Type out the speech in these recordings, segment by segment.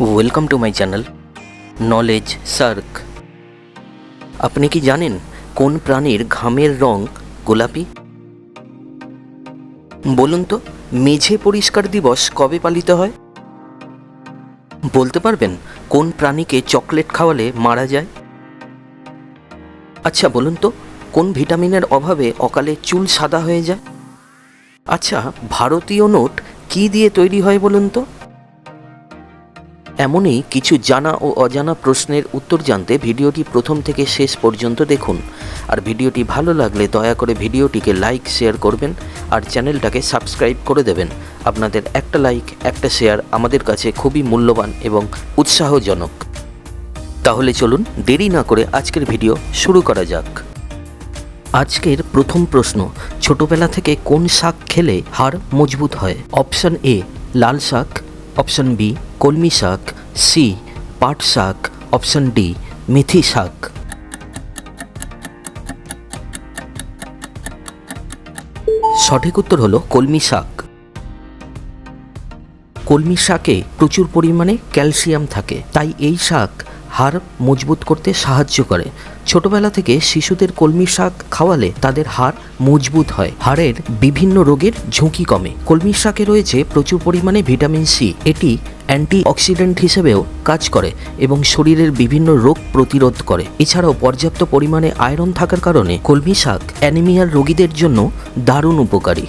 Welcome to my channel knowledge shark আপনি কি জানেন কোন প্রাণীর ঘামের রং গোলাপি? বলুন তো, মেঝে পরিষ্কার দিবস কবে পালিত হয়? বলতে পারবেন কোন প্রাণীকে চকলেট খাওয়ালে মারা যায়? আচ্ছা বলুন তো, কোন ভিটামিনের অভাবে অকালে চুল সাদা হয়ে যায়? আচ্ছা ভারতীয় নোট কি দিয়ে তৈরি হয় বলুন তো? এমনই কিছু জানা ও অজানা প্রশ্নের উত্তর জানতে ভিডিওটি প্রথম থেকে শেষ পর্যন্ত দেখুন। আর ভিডিওটি ভালো লাগলে দয়া করে ভিডিওটিকে লাইক, শেয়ার করবেন আর চ্যানেলটাকে সাবস্ক্রাইব করে দেবেন। আপনাদের একটা লাইক, একটা শেয়ার আমাদের কাছে খুবই মূল্যবান এবং উৎসাহজনক। তাহলে চলুন দেরি না করে আজকের ভিডিও শুরু করা যাক। আজকের প্রথম প্রশ্ন, ছোটবেলা থেকে কোন শাক খেলে হাড় মজবুত হয়? অপশন এ, লাল শাক, অপশন বি কলমি শাক সি পাট শাক অপশন ডি মেথি শাক। সঠিক উত্তর হলো কলমি শাক। কলমি শাকে প্রচুর পরিমাণে ক্যালসিয়াম থাকে, তাই এই শাক হাড় মজবুত করতে সাহায্য করে। ছোটবেলা থেকে শিশুদের কলমি শাক খাওয়ালে তাদের হাড় মজবুত হয়। হাড়ের বিভিন্ন রোগের ঝুঁকি কমে। কলমি শাকে রয়েছে প্রচুর পরিমাণে ভিটামিন সি। এটি অ্যান্টি অক্সিডেন্ট হিসেবেও কাজ করে এবং শরীরের বিভিন্ন রোগ প্রতিরোধ করে। এছাড়াও পর্যাপ্ত পরিমাণে আয়রন থাকার কারণে কলমি শাক অ্যানিমিয়ার রোগীদের জন্য দারুণ উপকারী।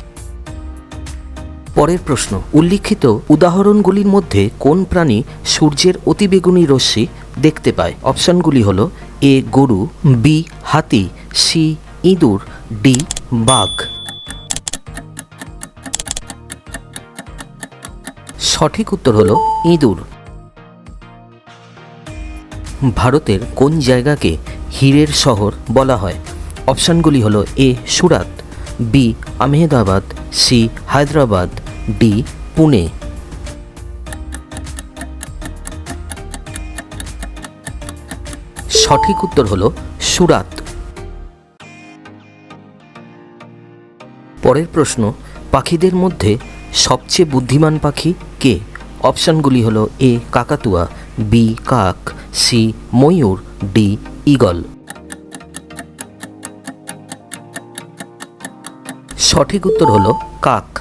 পরের প্রশ্ন, উল্লিখিত উদাহরণগুলির মধ্যে কোন প্রাণী সূর্যের অতিবেগুনি রশ্মি দেখতে পায়। অপশনগুলি হল এ, গরু, বি, হাতি, সি, ইঁদুর, ডি, বাঘ। সঠিক উত্তর হল ইঁদুর। ভারতের কোন জায়গাকে হীরের শহর বলা হয়? অপশানগুলি হলো A, Surat, B Ahmedabad C, Hyderabad, D, Pune. সঠিক উত্তর হল সুরাত। পরের প্রশ্ন, পাখিদের মধ্যে সবচেয়ে বুদ্ধিমান পাখি কে? অপশানগুলি হলো এ, কাকাতুয়া, বি, কাক, সি, ময়ূর, ডি, ঈগল। সঠিক উত্তর হলো কাক।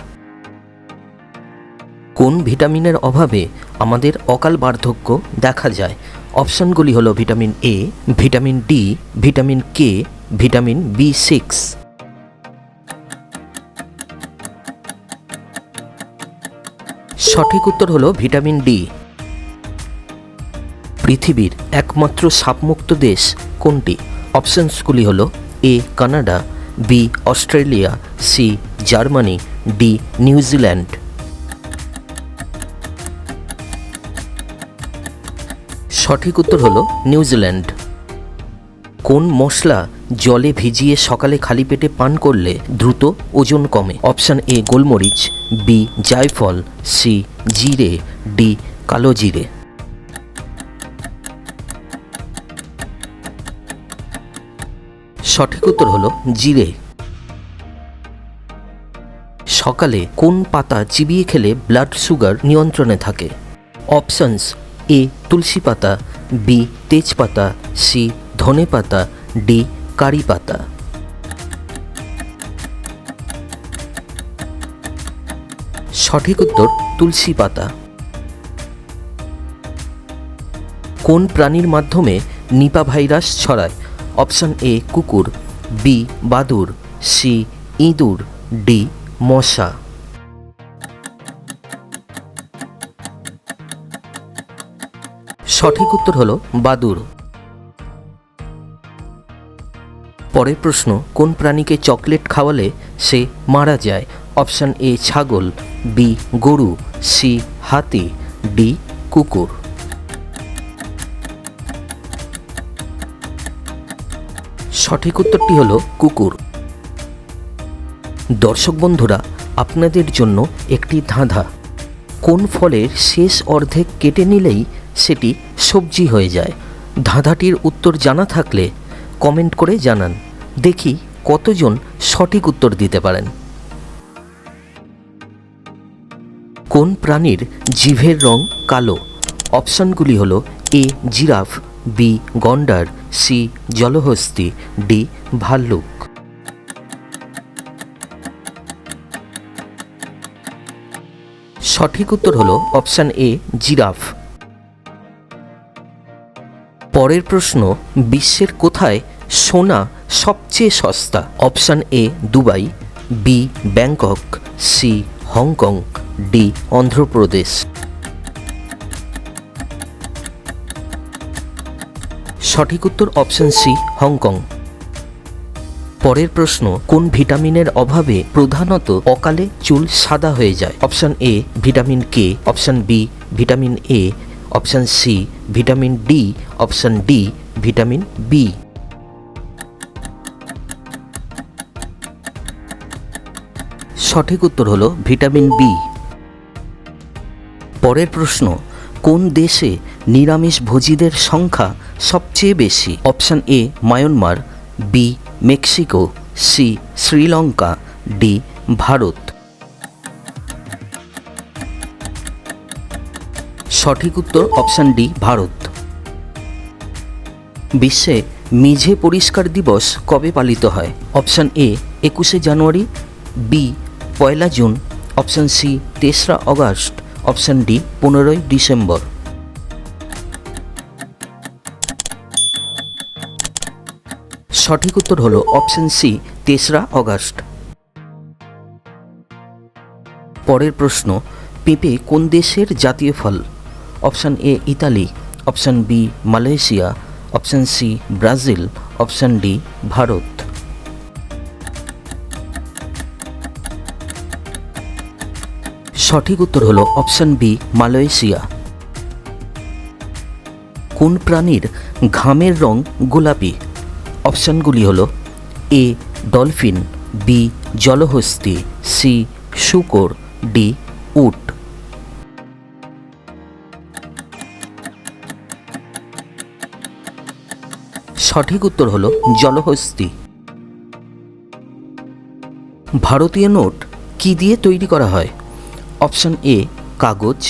কোন ভিটামিনের অভাবে আমাদের অকাল বার্ধক্য দেখা যায়। অপশানগুলি হলো vitamin A vitamin D vitamin K vitamin B six সঠিক উত্তর হলো ভিটামিন ডি পৃথিবীর একমাত্র সাপমুক্ত দেশ কোনটি? অপশনসগুলি হল A Canada B Australia C Germany D New Zealand. সঠিক উত্তর হলো নিউজিল্যান্ড। কোন মশলা জলে ভিজিয়ে সকালে খালি পেটে পান করলে দ্রুত ওজন কমে? অপশান এ, গোলমরিচ, বি, জায়ফল, সি, জিরে, ডি, কালো জিরে। সঠিক উত্তর হলো জিরে। সকালে কোন পাতা চিবিয়ে খেলে ব্লাড সুগার নিয়ন্ত্রণে থাকে? অপশনস এ তুলসী পাতা, বি তেজপাতা, সি ধনে পাতা, ডি কারি পাতা। সঠিক উত্তর তুলসী পাতা। কোন প্রাণীর মাধ্যমে নিপা ভাইরাস ছড়ায়? অপশন এ কুকুর, বি বাদুর, সি ইঁদুর, ডি মশা। সঠিক উত্তর হলো বাদুর পরের প্রশ্ন, কোন প্রাণীকে চকলেট খাওয়ালে সে মারা যায়? অপশান এ, ছাগল, বি, গরু, সি, হাতি, ডি, কুকুর। সঠিক উত্তরটি হলো কুকুর। দর্শক বন্ধুরা, আপনাদের জন্য একটি ধাঁধা। কোন ফলের শেষ অর্ধেক কেটে নিলেই সেটি সবজি হয়ে যায়। ধাঁধাটির উত্তর জানা থাকলে কমেন্ট করে জানান। দেখি কতজন সঠিক উত্তর দিতে পারেন। কোন প্রাণীর জিভের রং কালো? অপশানগুলি হলো এ, জিরাফ, বি, গন্ডার, সি, জলহস্তি, ডি, ভাল্লুক। সঠিক উত্তর হলো অপশান এ, জিরাফ। পরের প্রশ্ন, বিশ্বের কোথায় সোনা সবচেয়ে সস্তা? Option A, Dubai, B, Bangkok, C, Hong Kong, D, Andhra Pradesh. সঠিক উত্তর অপশান সি, হংকং। পরের প্রশ্ন, কোন ভিটামিনের অভাবে প্রধানত অকালে চুল সাদা হয়ে যায়? Option A, vitamin K. Option B, vitamin A option C vitamin D option D vitamin B সঠিক উত্তর হলো ভিটামিন বি পরের প্রশ্ন, কোন দেশে নিরামিষ ভোজীদের সংখ্যা সবচেয়ে বেশি? Option A Myanmar B Mexico C Sri Lanka D Bharat. সঠিক উত্তর অপশন ডি, ভারত। বিশ্বে মেঝে পরিষ্কার দিবস কবে পালিত হয়? অপশান এ, একুশে জানুয়ারি, বি, পয়লা জুন, অপশন সি, তেসরা অগস্ট, অপশন ডি, পনেরোই ডিসেম্বর। সঠিক উত্তর হলো অপশন সি, তেসরা অগস্ট। পরের প্রশ্ন, পেঁপে কোন দেশের জাতীয় ফল? Option A Italy, option B Malaysia, option C Brazil, option D Bharat. সঠিক উত্তর হলো অপশান বি মালয়েশিয়া। কোন প্রাণীর ঘামের রং গোলাপি? অপশানগুলি হলো এ ডলফিন, বি জলহস্তি, সি শুকর, ডি উট। সঠিক উত্তর হলো জলহস্তি। ভারতীয় নোট কি দিয়ে তৈরি করা হয়? অপশন এ, কাগজ,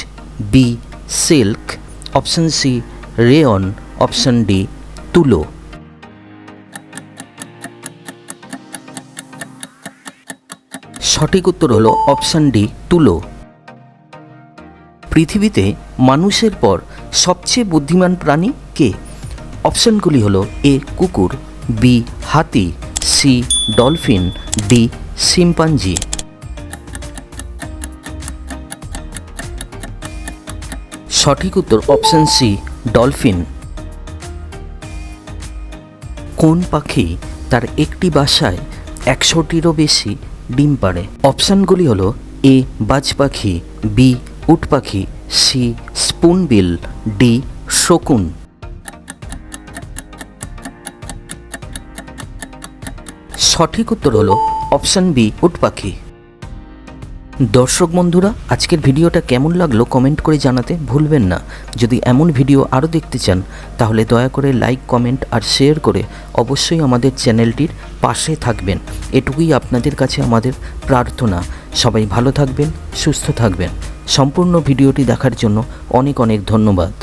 B, silk, option C, rayon, option D, তুলো। সঠিক উত্তর হলো অপশন ডি, তুলো। পৃথিবীতে মানুষের পর সবচেয়ে বুদ্ধিমান প্রাণী কে? অপশনগুলি হলো এ, কুকুর, বি, হাতি, সি, ডলফিন, ডি, শিম্পাঞ্জি। সঠিক উত্তর অপশন সি, ডলফিন। কোন পাখি তার একটি বাসায় একশোটিরও বেশি ডিম পাড়ে? অপশানগুলি হলো এ, বাজ পাখি, বি, উট পাখি, সি, স্পুনবিল, ডি, শকুন। সঠিক উত্তর হলো অপশান বি, উট পাখি। দর্শক বন্ধুরা, আজকের ভিডিওটা কেমন লাগল কমেন্ট করে জানাতে ভুলবেন না। যদি এমন ভিডিও আরও দেখতে চান, তাহলে দয়া করে লাইক, কমেন্ট আর শেয়ার করে অবশ্যই আমাদের চ্যানেলটির পাশে থাকবেন। এটুকুই আপনাদের কাছে আমাদের প্রার্থনা। সবাই ভালো থাকবেন, সুস্থ থাকবেন। সম্পূর্ণ ভিডিওটি দেখার জন্য অনেক অনেক ধন্যবাদ।